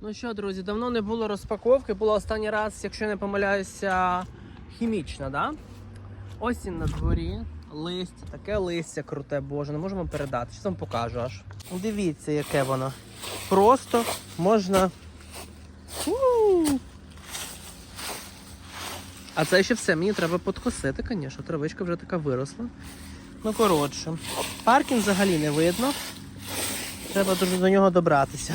Ну що, друзі, давно не було розпаковки. Було останній раз, якщо я не помиляюся, хімічна, да? Осінь на дворі, листя, таке листя круте, боже, не можемо передати. Щас вам покажу аж. Дивіться, яке воно. Просто можна. У! А це ще все, мені треба подкосити, звісно. Травичка вже така виросла. Ну, коротше. Паркінг взагалі не видно. Треба до нього добратися.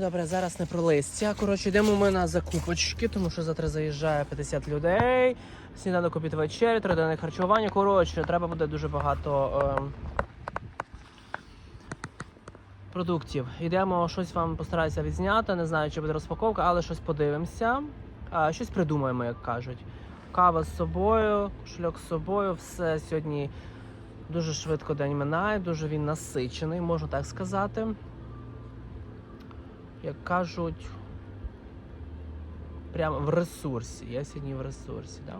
Добре, зараз не про листя. Коротше, йдемо ми на закупочки, тому що завтра заїжджає 50 людей. Сніданок обід вечері, триденне харчування. Коротше, треба буде дуже багато ем, продуктів. Йдемо, щось вам постараюся відзняти. Не знаю, чи буде розпаковка, але щось подивимося. А, щось придумаємо, як кажуть. Кава з собою, шльок з собою. Все сьогодні дуже швидко день минає, дуже він насичений, можу так сказати як кажуть, прямо в ресурсі. Я сьогодні в ресурсі, да?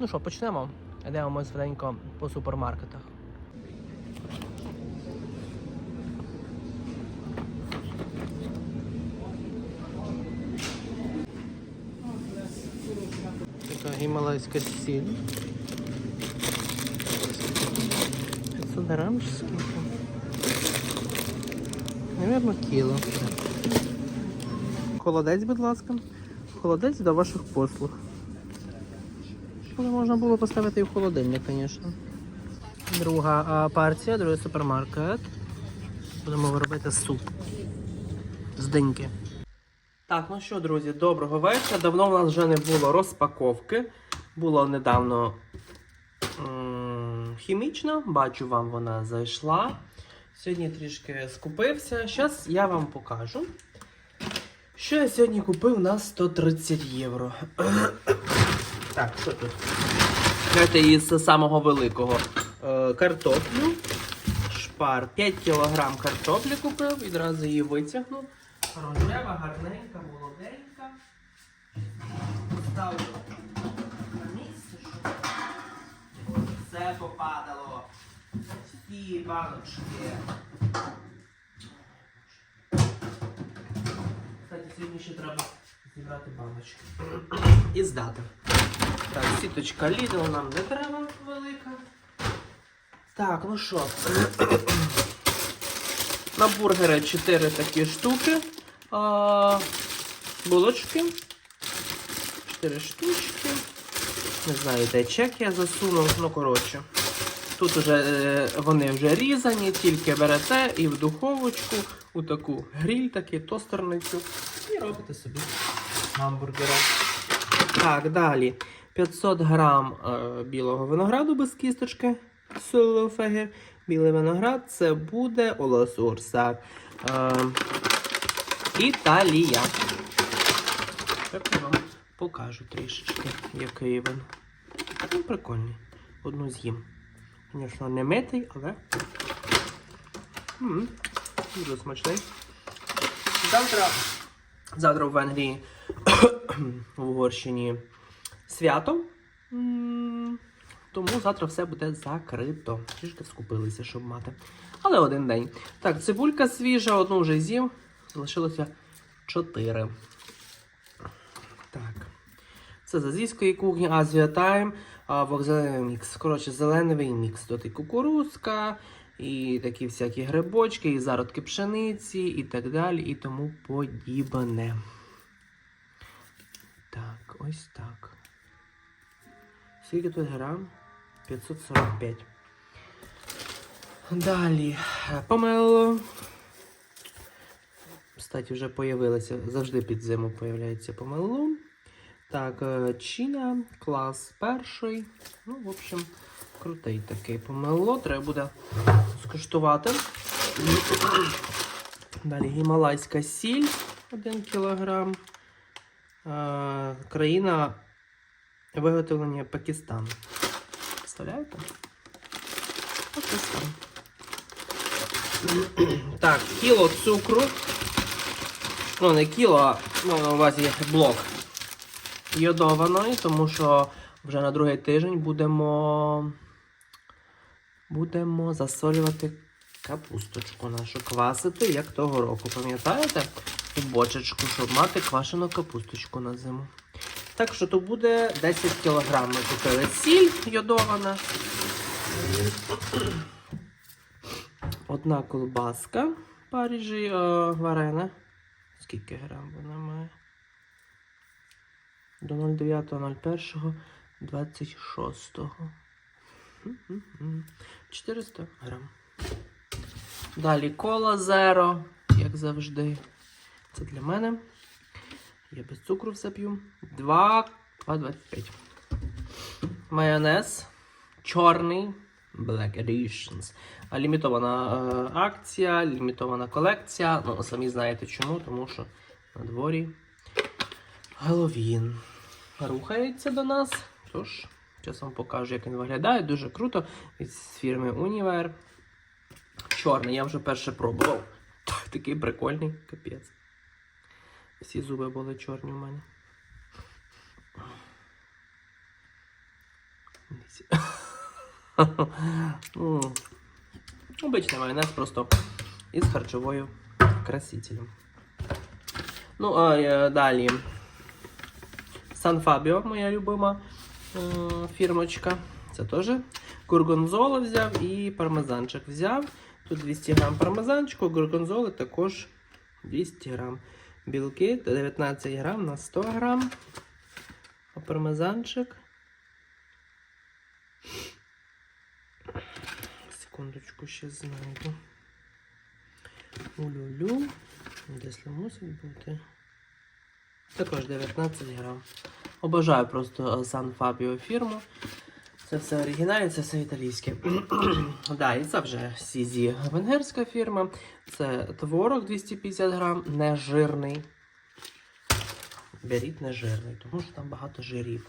Ну що, почнемо. Йдемо ми по супермаркетах. Така гімалайська сіль. 500 грам чи скільки? Холодець, будь ласка. Холодець до ваших послуг. Можна було поставити і в холодильник, звісно. Друга партія, другий супермаркет. Будемо робити суп з диньки. Так, ну що, друзі, доброго вечора. Давно в нас вже не було розпаковки. Було недавно м, хімічна, бачу, вам вона зайшла. Сьогодні трішки скупився. Зараз я вам покажу. Що я сьогодні купив на 130 євро. так, що тут? Давайте із самого великого. Е, картоплю. Шпар. 5 кг картоплі купив, відразу її витягнув. Рожева, гарненька, молоденька. Ставлю на місце, щоб все попадало. Всі баночки. Сьогодні ще треба зібрати баночки. І здати. Так, сіточка Lidl нам не треба велика. Так, ну що. На бургери 4 такі штуки. А, булочки. 4 штучки. Не знаю, де чек я засунув, ну коротше. Тут вже е, вони вже різані, тільки берете і в духовочку, у таку гріль, таку тостерницю, і робите собі гамбургера. Так, далі. 500 грам е, білого винограду без кісточки. Сулофегер. Білий виноград це буде Оласурса. Е, Італія. Так я вам покажу трішечки, який він. Ну, прикольний. Одну з'їм. Звісно, не митий, але. М, Дуже смачний. Завтра. Завтра в Венгрії в Угорщині свято. Тому завтра все буде закрито. Трішки скупилися, щоб мати. Але один день. Так, цибулька свіжа, одну вже з'їв. Залишилося чотири. Так. Це з азійської кухні, Азія Тайм, вокзальний мікс. Коротше, зелений мікс. Тут і кукурузка, і такі всякі грибочки, і зародки пшениці, і так далі, і тому подібне. Так, ось так. Скільки тут грам? 545. Далі. Помело. Кстати, вже появилося, завжди під зиму появляється помело. Так, е, Чіна, клас перший. Ну, в общем, крутий такий помело. Треба буде скуштувати. Далі гімалайська сіль 1 кг. Е, країна виготовлення Пакистан. Представляєте? Пакистан. Так, кіло цукру. Ну, не кіло, а ну, на увазі блок йодованої, тому що вже на другий тиждень будемо будемо засолювати капусточку нашу квасити, як того року. Пам'ятаєте? У бочечку, щоб мати квашену капусточку на зиму. Так що то буде 10 кг. Ми купили сіль йодована. Одна колбаска Парижі е, варена. Скільки грам вона має? До 09.01 26. М-м-м. 400 грам. Далі кола зеро, як завжди. Це для мене. Я без цукру все п'ю. 2, 2,25. Майонез. Чорний. Black Editions. Лімітована е, акція, лімітована колекція. Ну, самі знаєте чому, тому що на дворі Геловін рухається до нас. Тож, зараз вам покажу, як він виглядає. Дуже круто. Від фірми Універ. Чорний, я вже перше пробував. Так, Такий прикольний, капець. Всі зуби були чорні у мене. Обичний майонез просто із харчовою красителем. Ну, а е, далі. Сан Фабіо, моя любима фірмочка. Це теж гургонзола взяв і пармезанчик взяв. Тут 200 грам пармезанчику, гургонзоли також 200 грам. Білки 19 грам на 100 грам. А пармезанчик. Секундочку, ще знайду. Улюлю. Десь мусить бути. Також 19 грам. Обожаю просто Сан Фабіо фірму. Це все оригінальне, це все італійське. да, і це вже Сізі венгерська фірма. Це творог 250 грам, нежирний. Беріть нежирний, тому що там багато жирів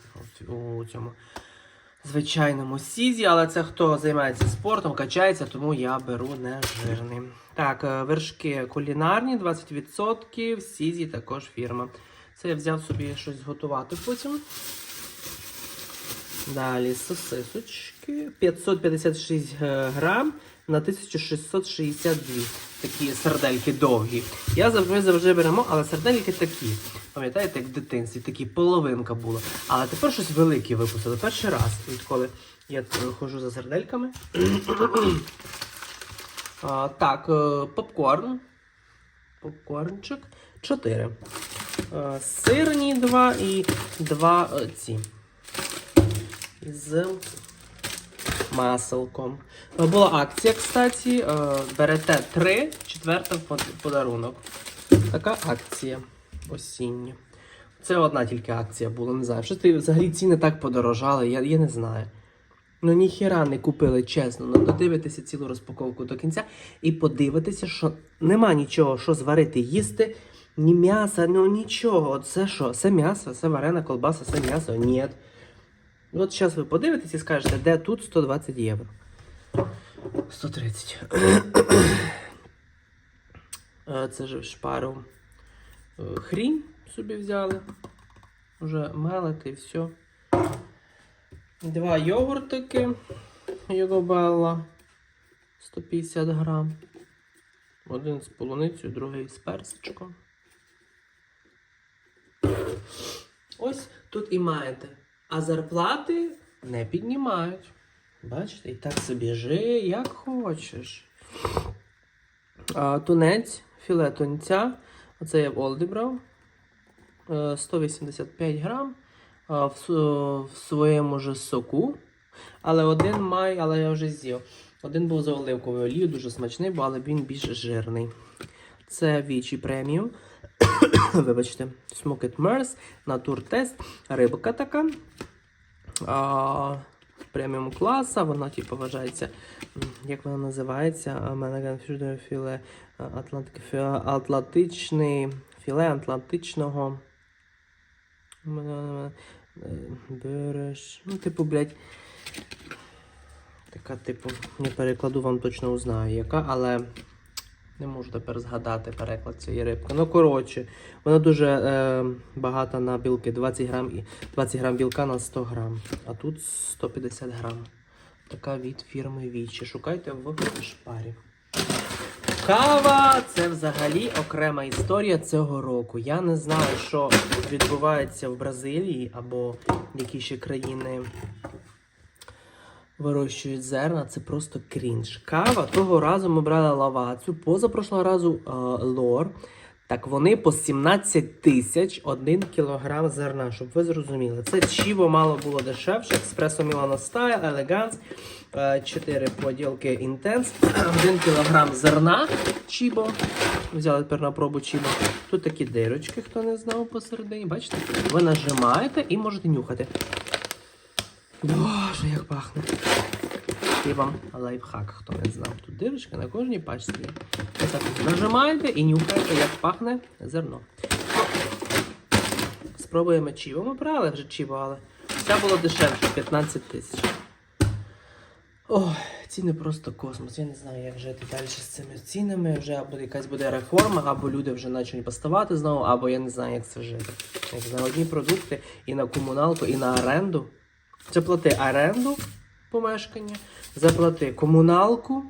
у- у цьому звичайному Сізі, але це хто займається спортом, качається, тому я беру нежирний. Так, е, вершки кулінарні 20%, Сізі також фірма. Це я взяв собі щось зготувати потім. Далі сосисочки 556 е, грам на 1662. Такі сардельки довгі. Я завжди завжди беремо, але сардельки такі. Пам'ятаєте, як в дитинстві, такі половинка була. Але тепер щось велике випустили. Перший раз, відколи я ходжу за сардельками. а, так, е, попкорн. Попкорнчик 4. Е, Сирні 2 і 2 е, ці з маселком. Е, Була акція, кстати. Берете 3, четверта в подарунок. Така акція осіння. Це одна тільки акція була, не знаю. Що ти взагалі ціни так подорожали, я, я не знаю. Ну ніхіра не купили, чесно. Ну додивитися цілу розпаковку до кінця і подивитися, що нема нічого, що зварити, їсти. Ні м'яса, ну нічого. Це що? Це м'ясо, це варена колбаса, це м'ясо. Ні. От зараз ви подивитесь і скажете, де тут 120 євро. 130. Е, Це ж шпару. е, Хрінь собі взяли. Уже мелити і все. Два йогуртики Йогобелла 150 грам. Один з полуницею, другий з персичком. Ось тут і маєте. А зарплати не піднімають. Бачите, і так собі жи, як хочеш. А, тунець, філе тунця. Оце я в Олді брав. Е, 185 грам. А, в, в своєму же соку. Але один має, але я вже з'їв. Один був за оливковою олією, дуже смачний, але він більш жирний. Це Вічі преміум. Вибачте, Smoked Mers, Натуртест, рибка така. А, преміум класа, вона типу вважається, як вона називається? Філе Атлантичний філе Атлантичного. Е, Береш. Ну, типу, блядь. Така, типу, не перекладу вам точно узнаю, яка, але не можу тепер згадати переклад цієї рибки. Ну, коротше, вона дуже е, багата на білки. 20 грам, 20 грам білка на 100 грам. А тут 150 грам. Така від фірми Вічі. Шукайте в шпарі. Кава це взагалі окрема історія цього року. Я не знаю, що відбувається в Бразилії або які ще країни вирощують зерна. Це просто крінж. Кава того разу ми брали лавацю, позапрошлого разу е, лор. Так вони по 17 тисяч 1 кілограм зерна, щоб ви зрозуміли. Це чіво мало було дешевше. Еспресо Мілано Стайл, Елеганс, 4 поділки Інтенс, 1 кілограм зерна чібо. Взяли тепер на пробу чібо. Тут такі дирочки, хто не знав посередині. Бачите? Ви нажимаєте і можете нюхати. Боже, як пахне. І вам лайфхак, хто не знав. Тут дирочка на кожній пачці. є. Ось так нажимаєте і нюхаєте, як пахне зерно. Спробуємо чіво. Ми брали вже чіво, але ця була дешевше 15 тисяч. Ой, ціни просто космос. Я не знаю, як жити далі з цими цінами. Вже або якась буде реформа, або люди вже почнуть поставати знову, або я не знаю, як це жити. Як на одні продукти і на комуналку, і на оренду. Заплати оренду помешкання, заплати комуналку,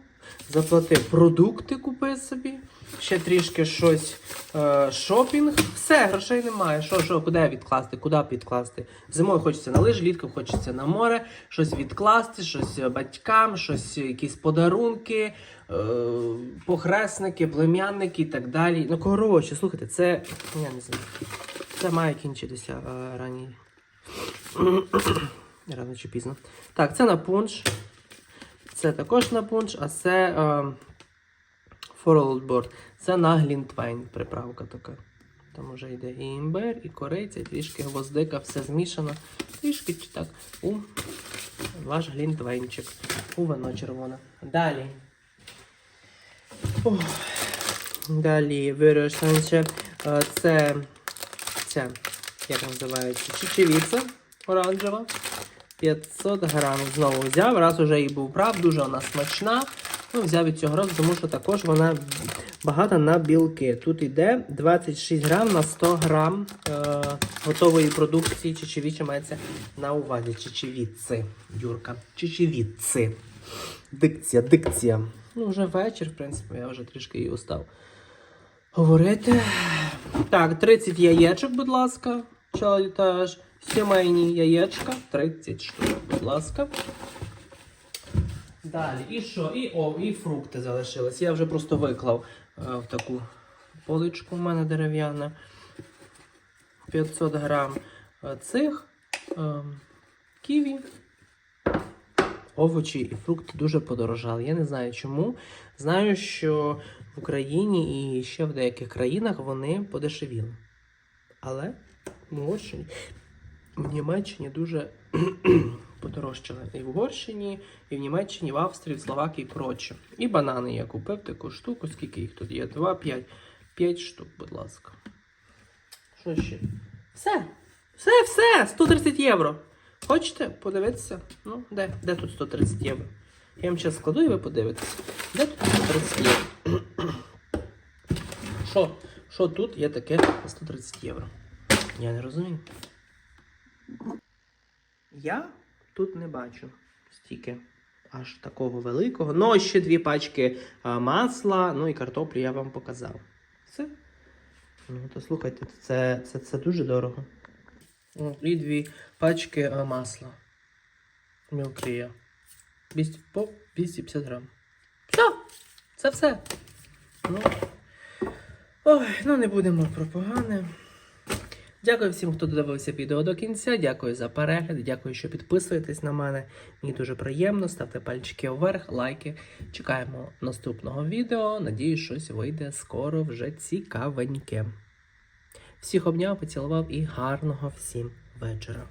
заплати продукти, купи собі, ще трішки щось е, шопінг. Все, грошей немає. Що, що, куди відкласти, куди підкласти? Зимою хочеться на лижі, літку хочеться на море, щось відкласти, щось батькам, щось, якісь подарунки, е, похресники, племянники і так далі. Ну, коротше, слухайте, це. Я не знаю. Це має кінчитися е, рані. Рано чи пізно. Так, це на пунш. Це також на пунш, а це е, for. Це на глінтвейн приправка така. Там вже йде і імбир, і кориця, і трішки гвоздика, все змішано. Трішки чи так у ваш глінтвейнчик. У вино червоне. Далі. Ох. Далі вирішується. Е, Це, це, як називається, чечевіця оранжева. 500 грам знову взяв. Раз уже її був прав, дуже вона смачна. Ну, взяв від цього разу, тому що також вона багата на білки. Тут йде 26 грам на 100 грам е, готової продукції чечевіча мається на увазі. Чечевіци, Юрка. Чечевіци. Дикція, дикція. Ну, вже вечір, в принципі, я вже трішки її устав говорити. Так, 30 яєчок, будь ласка. Чай теж. Сімейні яєчка. 30 штук, будь ласка. Далі, і що? І о, і фрукти залишились. Я вже просто виклав е, в таку поличку в мене дерев'яна. 500 грам е, цих е, ківі. Овочі і фрукти дуже подорожали. Я не знаю чому. Знаю, що в Україні і ще в деяких країнах вони подешевіли. Але в Угорщині, в Німеччині дуже подорожчали. І в Угорщині, і в Німеччині, і в Австрії, в Словакії, коротше. І банани я купив таку штуку. Скільки їх тут є? Два, п'ять. П'ять штук, будь ласка. Що ще? Все. Все, все! 130 євро. Хочете подивитися? Ну, де? Де тут 130 євро? Я вам зараз складу і ви подивитесь. Де тут 130 євро? Що? Що тут є таке за 130 євро? Я не розумію. Я тут не бачу стільки аж такого великого. Ну, ще дві пачки масла, ну і картоплі я вам показав. Все. Ну, то слухайте, це, це, це дуже дорого. І дві пачки масла. Мілкрія. по 250 грам. Все! Це все. Ну. Ой, ну не будемо про погане. Дякую всім, хто додивився відео до кінця. Дякую за перегляд. Дякую, що підписуєтесь на мене. Мені дуже приємно. Ставте пальчики вверх, лайки. Чекаємо наступного відео. Надіюсь, щось вийде скоро вже цікавеньке. Всіх обняв, поцілував і гарного всім вечора.